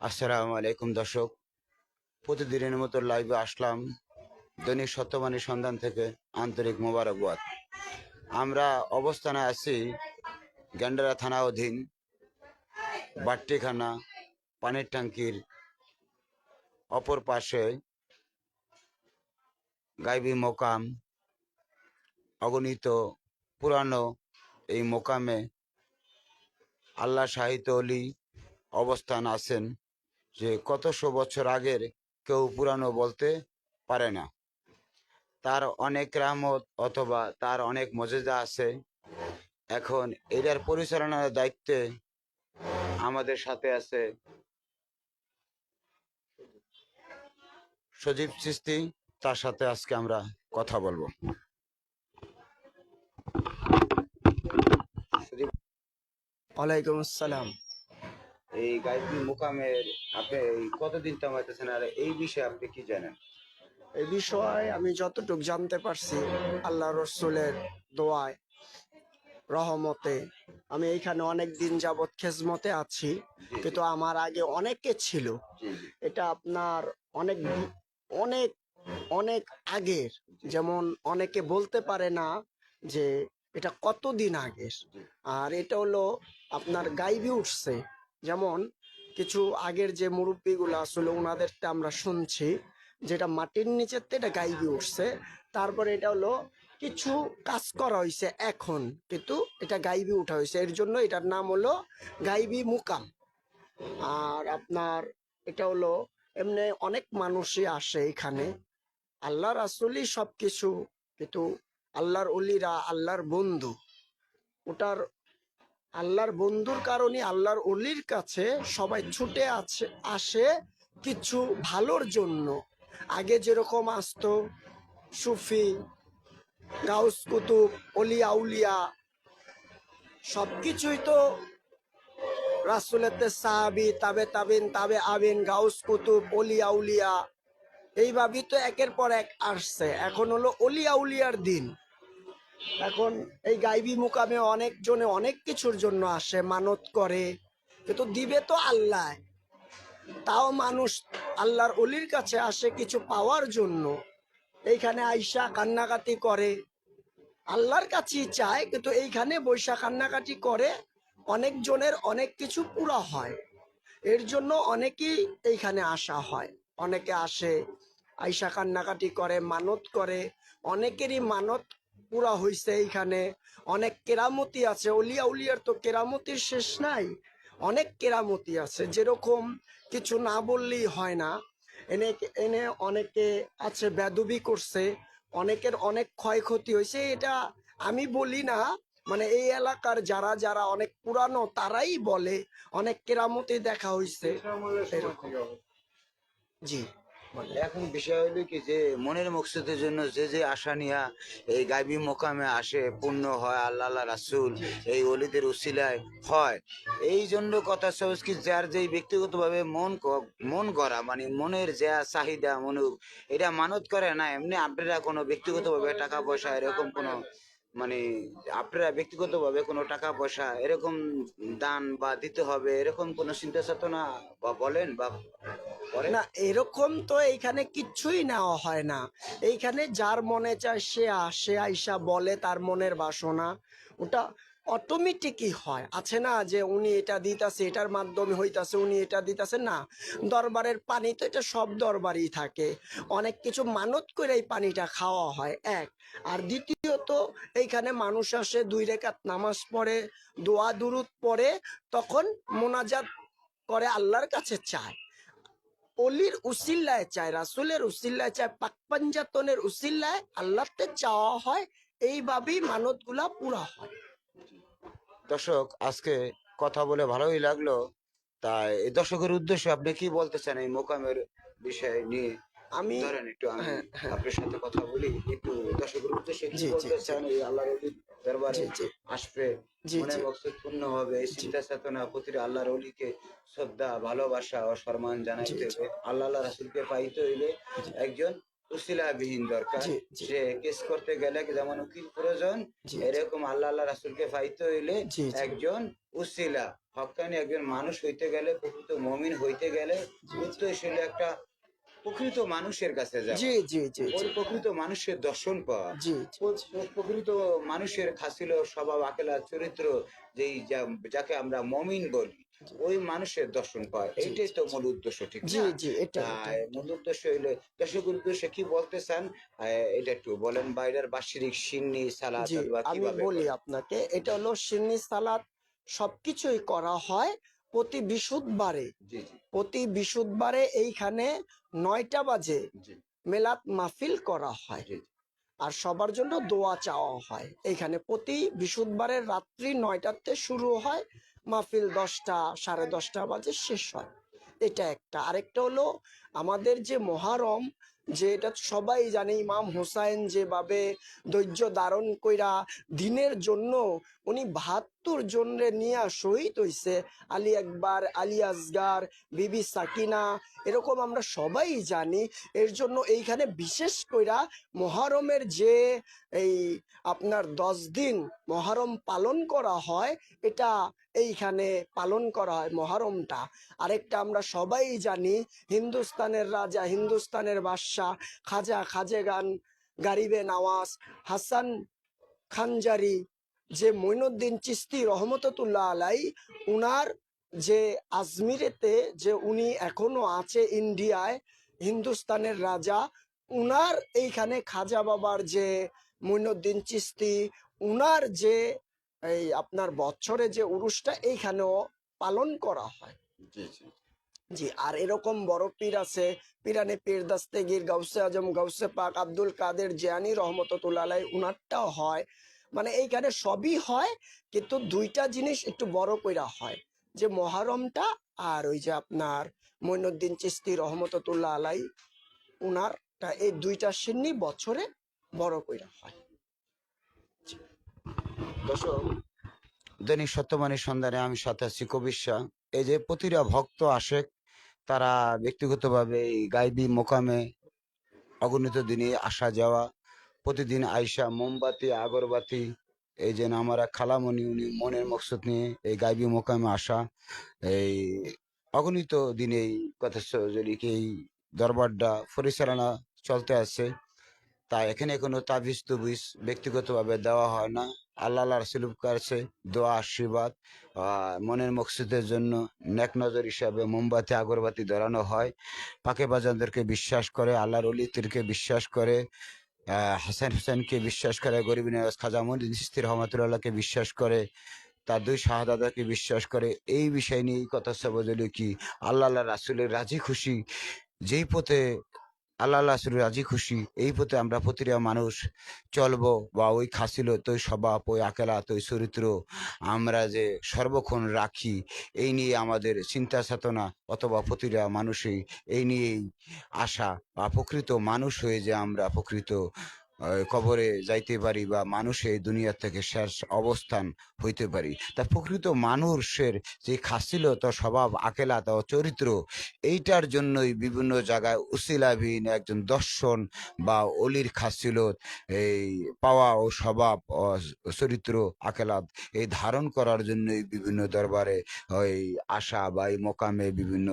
আসসালামু আলাইকুম দর্শক। প্রতিদিনের মতো লাইভে আসলাম দৈনিক সত্যবাণী সন্ধান থেকে আন্তরিক মোবারকবাদ। আমরা অবস্থানে আছি গ্যান্ডারা থানা অধীন বাট্টিখানা পানির ট্যাঙ্কির অপর পাশে গাইবি মোকাম, অগণিত পুরানো এই মোকামে আল্লাহ সাহিত্য অলি অবস্থান আছেন। যে কতশো বছর আগের কেউ পুরানো বলতে পারে না। তার অনেক রামত অথবা তার অনেক মজেদা আছে। এখন এটার পরিচালনার দায়িত্বে আমাদের সাথে আছে সজীব চিস্তি তার সাথে আজকে আমরা কথা বলব। ওয়ালাইকুম আসসালাম। এই গাইবি মুকামের আপনি এই কতদিন কামাইতেছেন আর এই বিষয়ে আপনি কি জানেন? এই বিষয়ে আমি যতটুকু জানতে পারছি আল্লাহ রসুলের দোয়ায় রহমতে আমি এইখানে অনেক দিন যাবৎ খেজমতে আছি কিন্তু আমার আগে অনেকে ছিল। এটা আপনার অনেক অনেক অনেক আগের। যেমন অনেকে বলতে পারে না যে এটা কতদিন আগের। আর এটা হলো আপনার গাইবি উঠছে। যেমন কিছু আগের যে মুরব্বীগুলো আসলে ওনাদেরটা আমরা শুনছি, যেটা মাটির নিচের এটা গাইবি উঠছে, তারপরে এটা হলো কিছু কাজ করা হয়েছে এখন, কিন্তু এটা গাইবি উঠা হয়েছে এর জন্য এটার নাম হলো গাইবি মুকাম। আর আপনার এটা হলো এমনি অনেক মানুষই আসে এখানে। আল্লাহ রাসুলই সব কিছু কিন্তু আল্লাহর অলিরা, আল্লাহর বন্ধু, ওটার আল্লাহর বন্ধুর কারণে আল্লাহর অলির কাছে সবাই ছুটে আছে, আসে কিছু ভালোর জন্য। আগে যেরকম আসতো সুফি, গাউস কুতুব, অলি আউলিয়া, সবকিছুই তো রাসুলেতে সাহাবি, তাবে তাবিন, তাবে আবিন, গাউস কুতুব, অলি আউলিয়া, এইভাবেই তো একের পর এক আসছে। এখন হলো অলি আউলিয়ার দিন। এখন এই গাইবি মুকামে অনেক জনে অনেক কিছুর জন্য আসে, মানত করে। কিন্তু দিবে তো আল্লাহ। তাও মানুষ আল্লাহর অলির কাছে আসে কিছু পাওয়ার জন্য। এইখানে আইসা কান্নাকাটি করে। আল্লাহর কাছেই চায়, কিন্তু এইখানে বৈশা কান্নাকাটি করে অনেক জনের অনেক কিছু পুরা হয়। এর জন্য অনেকেই এইখানে আসা হয়। অনেকে আসে, আইসা কান্নাকাটি করে, মানত করে। অনেকেরই মানত পুরা হইছে এইখানে। অনেক কেরামতি আছে। অলিয়া উলিয়ার তো কেরামতির শেষ নাই। অনেক কেরামতি আছে। যেরকম কিছু না বললেই হয় না। এনে এনে অনেকে আছে বেদবি করছে। অনেকের অনেক ক্ষয়ক্ষতি হয়েছে। এটা আমি বলি না। মানে এই এলাকার যারা যারা অনেক পুরানো তারাই বলে। অনেক কেরামতি দেখা হয়েছে এরকম। জি। এখন বিষয় হলো কি যে, মনের মকসুদের জন্য যে যে আশা নিয়া এই গাইবি মোকামে আসে, পূর্ণ হয় আল্লাহ রাসুল, এই অলিদের উসিলায় হয়। এই জন্য কথা সহজ কি, যার যে ব্যক্তিগতভাবে মন মন করা মানে মনের যা চাহিদা, মনে এটা মানত করে না, এমনি আপনারা কোনো ব্যক্তিগতভাবে টাকা পয়সা এরকম কোনো মানে আপনারা ব্যক্তিগতভাবে কোনো টাকা পয়সা এরকম দান বা দিতে হবে, এরকম কোনো চিন্তা চেতনা বা বলেন বা করেন? না, এরকম তো এইখানে কিচ্ছুই নেওয়া হয় না। এইখানে যার মনে চায় সে আসে আইসা বলে তার মনের বাসনা। ওটা অটোমেটিকই হয়। আছে না যে উনি এটা দিতাছে, এটার মাধ্যমে হইতাছে, উনি এটা দিতাছে? না। দরবারের পানি তো এটা সব দরবারই থাকে। অনেক কিছু মানত করে এই পানিটা খাওয়া হয়, এক। আর দ্বিতীয়ত, এইখানে মানুষ আসে, দুই রেখাত নামাজ পড়ে, দোয়া দুরুদ পড়ে, তখন মোনাজাত করে আল্লাহর কাছে চায়। অলির উসিল্লায় চায়, রাসুলের উসিল্লায় চায় পাক পাঞ্জাতনের উসিল্লায় আল্লাহতে চাওয়া হয়, এইভাবেই মানতগুলা পুরা হয়। দর্শক আজকে কথা বলে ভালোই লাগল। তাই এই দর্শকের উদ্দেশ্যে আপনি কি বলতে চান এই মোকামের বিষয় নিয়ে? আমি ধরেন একটু আমি হ্যাঁ, হ্যাঁ। আপনার সাথে কথা বলি একটু দর্শকের উদ্দেশ্যে কি জি, জি, বলতে চান? এই আল্লাহর অলির দরবারে আসবে মনে মকসুদ পূর্ণ হবে এই চিন্তা চেতনা প্রতিটা আল্লাহর অলিকে শ্রদ্ধা ভালোবাসা ও সম্মান জানাইতে। হবে। আল্লাহ আল্লাহ রাসুলকে পাইতে হইলে একজন উসিলাবিহীন দরকার জি। কেস করতে গেলে যেমন উকিল প্রয়োজন। এরকম আল্লাহ আল্লাহ রাসুলকে পাইতে হইলে। একজন উসিলা হকানি একজন মানুষ হইতে গেলে প্রকৃত মমিন হইতে গেলে উত্তরশীল একটা প্রকৃত মানুষের কাছে যাওয়া জি জি জি প্রকৃত মানুষের দর্শন পাওয়া জি প্রকৃত মানুষের খাসিল স্বভাব আকেলা চরিত্র যেই যা- যাকে আমরা মমিন বলি ওই মানুষের দর্শন পাওয়া এইটাই তো মূল উদ্দেশ্য ঠিক জি জি এটা মূল উদ্দেশ্য হইলে দর্শক উদ্দেশ্যে কি বলতে চান এটা একটু বলেন বাইরের বার্ষিক সিন্নি সালাদ আমি বলি আপনাকে এটা হলো সিন্নি সালাদ সবকিছুই করা হয় প্রতি জি প্রতি বিশুদ্ধবারে এইখানে নয়টা বাজে মেলাত মাহফিল করা হয়। আর সবার জন্য দোয়া চাওয়া হয়। এইখানে প্রতি বিশুদ্ধবারের রাত্রি নয়টাতে শুরু হয় মাহফিল দশটা সাড়ে দশটা বাজে শেষ হয়। এটা একটা। আরেকটা হলো আমাদের যে মহারম যে এটা সবাই জানে, ইমাম হোসাইন যেভাবে ধৈর্য ধারণ কইরা দিনের জন্য উনি বাহাত্তর জনরে নিয়ে শহীদ হইছে, আলী একবার আলী আসগার, বিবি সাকিনা, এরকম আমরা সবাই জানি। এর জন্য এইখানে বিশেষ কইরা মহরমের যে এই আপনার দশ দিন মহরম পালন করা হয়, এটা এইখানে পালন করা হয় মহরমটা। আরেকটা আমরা সবাই জানি, হিন্দুস্তানের রাজা, হিন্দুস্তানের বাদশাহ খাজা খাজেগান, গারিবে নওয়াজ, হাসান খানজারি, যে মইনুদ্দিন চিস্তি রহমতুল্লাহ আলাই, উনার যে আজমিরেতে যে উনি এখনও আছে ইন্ডিয়ায়, হিন্দুস্তানের রাজা, উনার এইখানে খাজা বাবার যে মইনুদ্দিন চিস্তি, উনার যে এই আপনার বছরে যে উরুসটা এইখানেও পালন করা হয়। জি জি। জি, আর এরকম বড় পীর আছে, পিরানে পীর দাস্তেগীর, গাউসে আজম, গাউসে পাক, আব্দুল কাদের জিয়ানি রহমতুল্লাহ উনারটাও হয়। মানে এইখানে সবই হয়, কিন্তু দুইটা জিনিস একটু বড় কইরা হয়। যে মহারমটা আর ওই যে আপনার মইনুদ্দিন চিস্তি রহমতুল্লাহ আলাই উনারটা এই দুইটা সিন্নি বছরে বড় কইরা হয়। দৈনিক সত্যবাণী সন্ধানে আমি সাথে আছি কবিশা এই যে প্রতিটা ভক্ত আসে তারা ব্যক্তিগতভাবে গাইবি মোকামে অগণিত দিনে আসা যাওয়া, প্রতিদিন আইসা মোমবাতি, আগরবাতি, এই যেন আমরা খালামনি উনি মনের মকসদ নিয়ে এই গাইবি মোকামে আসা, এই অগণিত দিনে এই কথা এই দরবারটা পরিচালনা চলতে আছে তাই এখানে কোনো তাবিজ তুবিজ ব্যক্তিগতভাবে দেওয়া হয় না। আল্লাহ রসুলের কাছে দোয়া, আশীর্বাদ মনের মকসুদের জন্য নেক নজর হিসাবে মোমবাতি, আগরবাতি ধরানো হয়। পাকে বাজানদেরকে বিশ্বাস করে, আল্লাহর অলিদেরকে বিশ্বাস করে হাসান হুসেনকে বিশ্বাস করে, গরিব নিয়াজ খাজা মদিন সিস্তির রহমতুল্লাহকে বিশ্বাস করে, তার দুই শাহাদাদাকে বিশ্বাস করে। এই বিষয় নিয়ে এই কথা সবজলি কি আল্লাহ রাসুলের রাজি খুশি, যেই পথে আল্লাহ রাসুলের রাজি, খুশি। এই পথে আমরা প্রতিটা মানুষ চলব বা ওই খাসিল তৈ স্বভাব, ওই আকেলা তৈ চরিত্র আমরা যে সর্বক্ষণ রাখি, এই নিয়ে আমাদের চিন্তা চেতনা অথবা প্রতিটা মানুষই এই নিয়েই আশা বা প্রকৃত মানুষ হয়ে যে আমরা প্রকৃত কবরে যাইতে পারি বা মানুষ এই দুনিয়া থেকে শেষ অবস্থান হইতে পারি। তা প্রকৃত মানুষের যে খাসিলত স্বভাব আকেলাত ও চরিত্র এইটার জন্যই বিভিন্ন জায়গায় উসিলাবিহীন একজন দর্শন বা অলির খাসিলত এই পাওয়া ও স্বভাব চরিত্র আকেলাত এই ধারণ করার জন্যই বিভিন্ন দরবারে ওই আশা বা এই মোকামে বিভিন্ন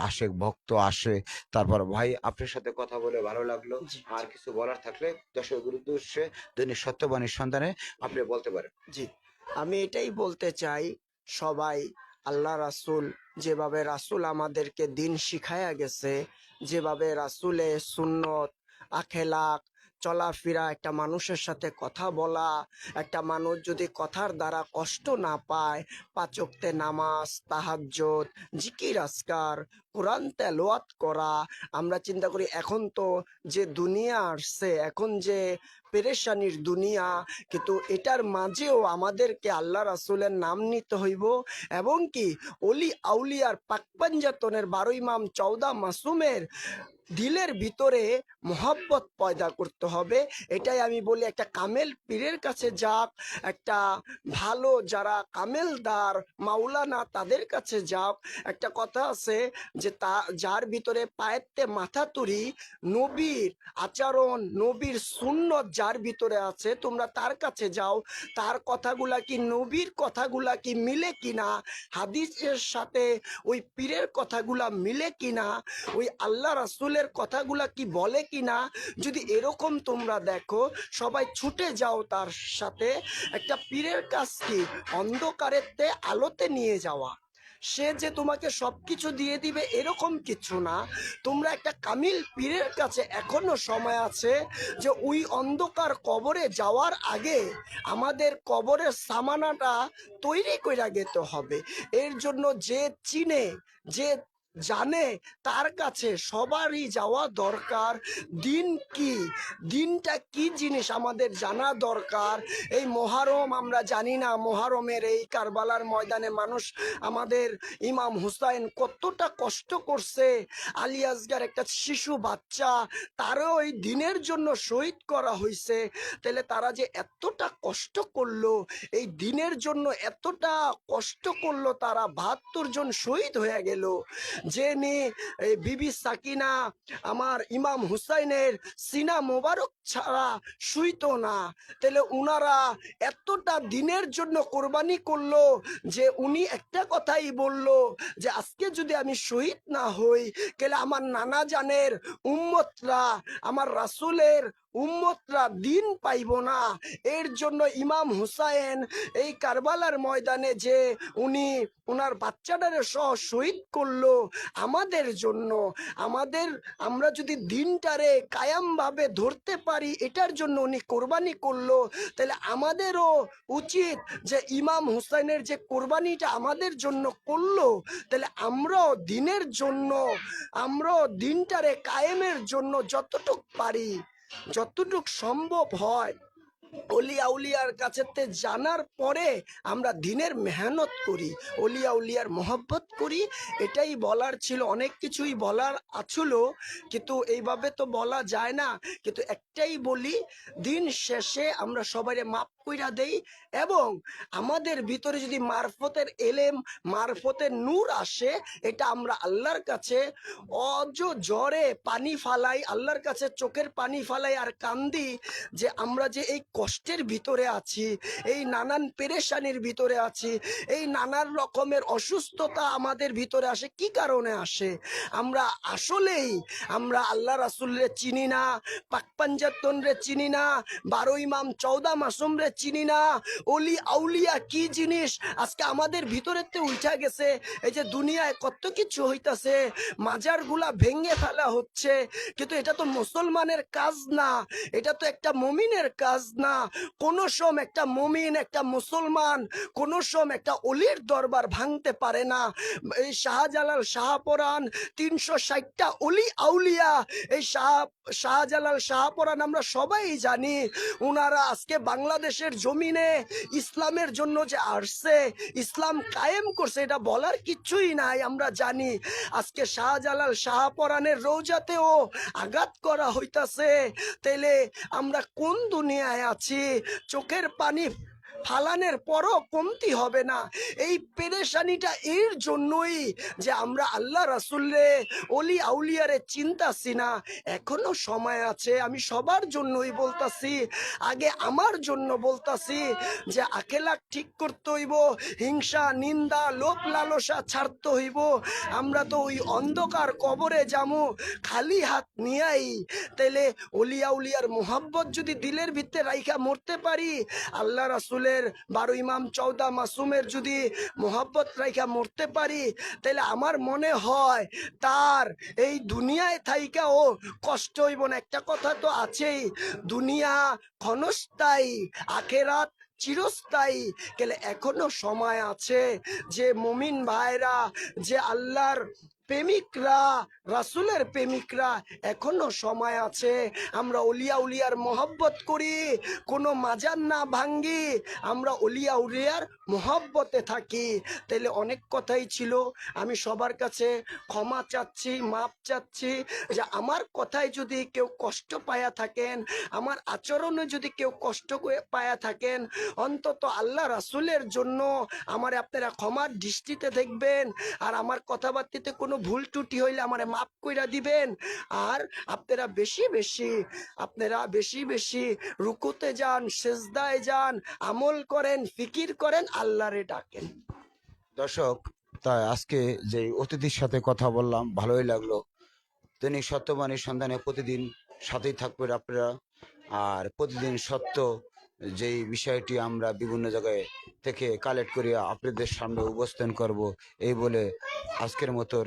আসে ভক্ত আসে। তারপর ভাই আপনার সাথে কথা বলে ভালো লাগল। আর কিছু বলার থাকলে দর্শকের উদ্দেশ্যে দৈনিক সত্যবাণীর সন্ধানে আপনি বলতে পারেন। জি, আমি এটাই বলতে চাই, সবাই, আল্লাহ রাসুল, যেভাবে রাসুল আমাদেরকে দিন শিখায়া গেছে, যেভাবে রাসুলে সুন্নত আখেলাক চলাফেরা, একটা মানুষের সাথে কথা বলা, একটা মানুষ যদি কথার দ্বারা কষ্ট না পায়, পাচকতে নামাজ তাহাজ্জত জিকির আসকার কোরআন তেলোয়াত করা, আমরা চিন্তা করি এখন তো যে দুনিয়া আসছে, এখন যে পেরেশানির দুনিয়া, কিন্তু এটার মাঝেও আমাদেরকে আল্লাহ রাসূলের নাম নিতে হইব এবং কি, অলি আউলিয়ার পাকপাঞ্জাতনের বারো ইমাম, চৌদা মাসুমের দিলের ভিতরে মোহাব্বত পয়দা করতে হবে। এটাই আমি বলি একটা কামেল পীরের কাছে যাক, একটা ভালো যারা কামেলদার, মাওলানা তাদের কাছে যাক। একটা কথা আছে যে তা, যার ভিতরে পায়েতে মাথা তুরি নবীর আচরণ, নবীর সুন্নত যার ভিতরে আছে, তোমরা তার কাছে যাও। তার কথাগুলা কি নবীর কথাগুলা কি মিলে কিনা? হাদিসের সাথে ওই পীরের কথাগুলা মিলে কিনা? ওই আল্লাহ রাসূলের কথাগুলা কি বলে কিনা? যদি এরকম তোমরা দেখো, সবাই ছুটে যাও তার সাথে। একটা পীরের কাছ কি? অন্ধকারেতে আলোতে নিয়ে যাওয়া। সে যে তোমাকে সবকিছু দিয়ে দিবে এরকম কিছু না। তোমরা একটা কামিল পীরের কাছে এখনও সময় আছে যে ওই অন্ধকার কবরে যাওয়ার আগে আমাদের কবরের সামানাটা তৈরি করে যেতে হবে। এর জন্য যে চিনে, যে জানে তার কাছে সবারই যাওয়া দরকার। দিন কি? দিনটা কি জিনিস আমাদের জানা দরকার? এই মহারম আমরা জানি না, মহারমের এই কারবালার ময়দানে মানুষ আমাদের ইমাম হুসাইন কতটা কষ্ট করছে। আলী আসগার একটা শিশু বাচ্চা, তারও ওই দিনের জন্য শহীদ করা হয়েছে তাহলে তারা যে এতটা কষ্ট করল, এই দিনের জন্য এতটা কষ্ট করল, তারা বাহাত্তর জন শহীদ হয়ে গেল। যে বিবি সাকিনা আমার ইমাম হুসাইনের সিনা মোবারক ছাড়া শুইতো না। তাহলে উনারা এতটা দিনের জন্য কোরবানি করল যে উনি একটা কথাই বলল যে, আজকে যদি আমি শহীদ না হই, তাহলে আমার নানা জানের উম্মতরা, আমার রাসূলের উম্মতরা দিন পাইব না। এর জন্য ইমাম হুসাইন এই কারবালার ময়দানে যে উনি ওনার বাচ্চাটারে সহ শহীদ করল আমাদের জন্য, আমাদের আমরা যদি দিনটারে কায়ামভাবে ধরতে পারি, এটার জন্য উনি কোরবানি করল, তাহলে আমাদেরও উচিত যে ইমাম হুসাইনের যে কোরবানিটা আমাদের জন্য করল, তাহলে আমরাও দিনের জন্য, আমরাও দিনটারে কায়েমের জন্য যতটুক পারি যতটুক সম্ভব হয় অলিয়া উলিয়ার কাছেতে জানার পরে আমরা দিনের মেহনত করি, অলিয়া উলিয়ার মোহব্বত করি। এটাই বলার ছিল, অনেক কিছুই বলার আছিল, কিন্তু এইভাবে তো বলা যায় না। কিন্তু একটাই বলি, দিন শেষে আমরা সবাই মাপ কইরা দেই এবং আমাদের ভিতরে যদি মারফতের এলেম, মারফতের নূর আসে, এটা আমরা আল্লাহর কাছে অজ জ্বরে পানি ফালাই, আল্লাহর কাছে চোখের পানি ফালাই আর কান্দি যে আমরা যে এই কষ্টের ভিতরে আছি, এই নানান পেরেশানির ভিতরে আছি, এই নানান রকমের অসুস্থতা আমাদের ভিতরে আসে, কি কারণে আসে? আমরা আসলেই, আমরা আল্লাহ রাসুলরে চিনি না, পাক পাঞ্জাতন রে চিনি না, বারো ইমাম, চৌদা মাসুম রে চিনি না, অলি আউলিয়া কি জিনিস? আজকে আমাদের ভিতরেতে উঠা গেছে, এই যে দুনিয়ায় কত কিছু হইতাছে মাজারগুলা ভেঙে ফেলা হচ্ছে, কিন্তু এটা তো মুসলমানের কাজ না, এটা তো একটা মমিনের কাজ না কোন সম একটা মমিন, একটা মুসলমান, কোন সম একটা অলির দরবার ভাঙতে পারে না। এই শাহজালাল শাহপরান তিনশো ষাটটা অলি আউলিয়া এই শাহ শাহজালাল শাহপরান আমরা সবাই জানি উনারা আজকে বাংলাদেশের জমিনে ইসলামের জন্য যে আসছে, ইসলাম কায়েম করছে, এটা বলার কিছুই নাই, আমরা জানি। আজকে শাহজালাল শাহপরানের রৌজাতেও আঘাত করা হইতাছে। তাইলে আমরা কোন দুনিয়ায় আছি? চোখের পানি ফালানের পরও কমতি হবে না। এই পেরেশানিটা এর জন্যই যে আমরা আল্লাহ রাসুল্লে অলি আউলিয়ারে চিন্তাছি না। এখনও সময় আছে, আমি সবার জন্যই বলতাছি, আগে আমার জন্য বলতাছি যে আখেলাক ঠিক করতে হইব, হিংসা, নিন্দা, লোভ লালসা ছাড়তে হইব। আমরা তো ওই অন্ধকার কবরে যামু, খালি হাত নিয়াই। তাইলে অলিয়া উলিয়ার মোহাব্বত যদি দিলের ভিতরে রাইখা মরতে পারি, আল্লাহ রাসুলের বারো ইমাম চৌদা মাসুমের যদি মোহাব্বত রাইখা মরতে পারি তাহলে আমার মনে হয় তার এই দুনিয়ায় থাইকাও কষ্ট হইব না। একটা কথা তো আছেই, দুনিয়া ক্ষণস্থায়ী, আখেরাত চিরস্থায়ী। গেলে এখনও সময় আছে যে মমিন ভাইরা, যে আল্লাহর প্রেমিকরা, রাসুলের প্রেমিকরা এখনও সময় আছে। আমরা অলিয়া উলিয়ার মহব্বত করি, কোনো মাজার না ভাঙ্গি, আমরা অলিয়া উলিয়ার মহব্বতে থাকি। তাহলে অনেক কথাই ছিল। আমি সবার কাছে ক্ষমা চাচ্ছি, মাপ চাচ্ছি যে আমার কথায় যদি কেউ কষ্ট পায়া থাকেন, আমার আচরণে যদি কেউ কষ্ট পায়া থাকেন, অন্তত আল্লাহ রাসুলের জন্য আমার আপনারা ক্ষমার দৃষ্টিতে দেখবেন। আর আমার কথাবার্তিতে কোনো ভুল ত্রুটি হইলে আমারে মাফ কইরা দিবেন। আর আপনারা বেশি বেশি, আপনারা বেশি বেশি রুকুতে যান, সেজদায় যান, আমল করেন, ফিকির করেন, আল্লাহরে ডাকেন। দর্শক, তাই আজকে যে অতিথির সাথে কথা বললাম, ভালোই লাগল। তিনি সত্যবাণীর সন্ধানে প্রতিদিন সাথেই থাকবেন আপনারা। আর প্রতিদিন সত্য যেই বিষয়টি আমরা বিভিন্ন জায়গায় থেকে কালেক্ট করিয়া আপনাদের সামনে উপস্থাপন করব, এই বলে আজকের মতোর